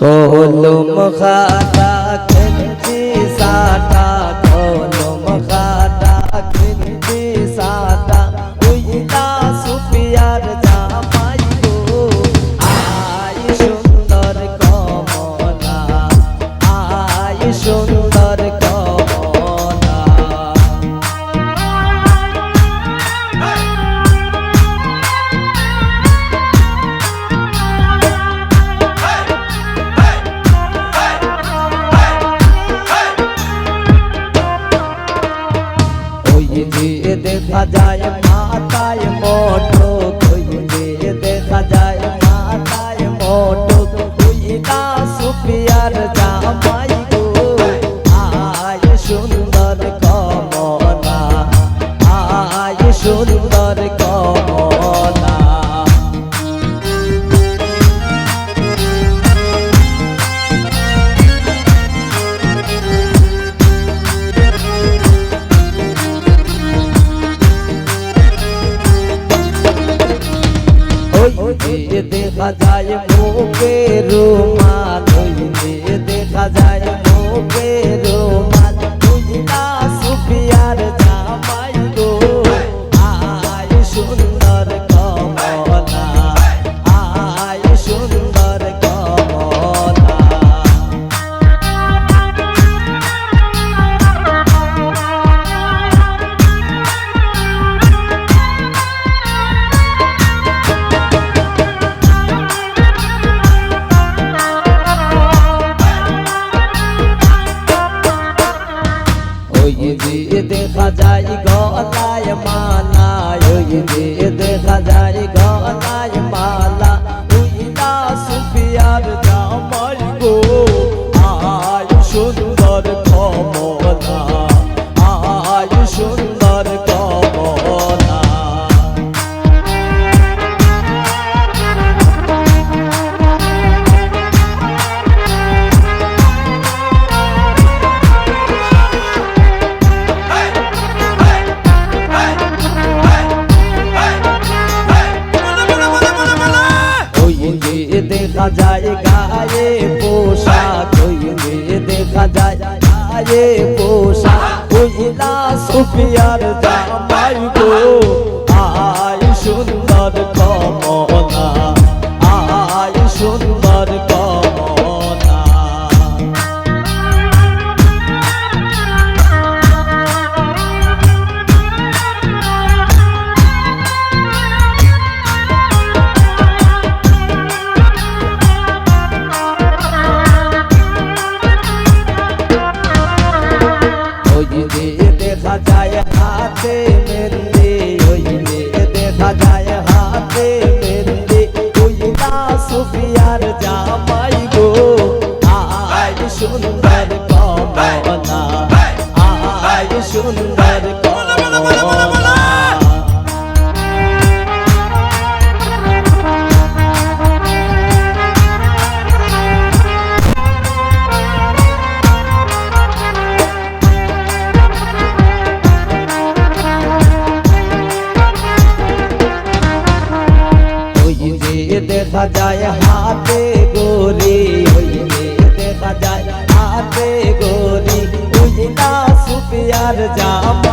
কলম খাতা auto બધાય મોકે રૂમાં ધોઈને દેખા જાય મોકે ये देखा जाएगा, ये पोशाक ये देखा जाएगा, ये पोशाक कोई ना सुफियार जा को। হাতে মেহেন্দি ওই যে দেখা যায় হাতে মেহেন্দি ওই না সুফিয়ার জামাই গো আয় সুন্দর কমলা আয় সুন্দর দেখা যায় হাতে গরি যে দেখা যায় হাতে গরি সুপিয়ার জামাই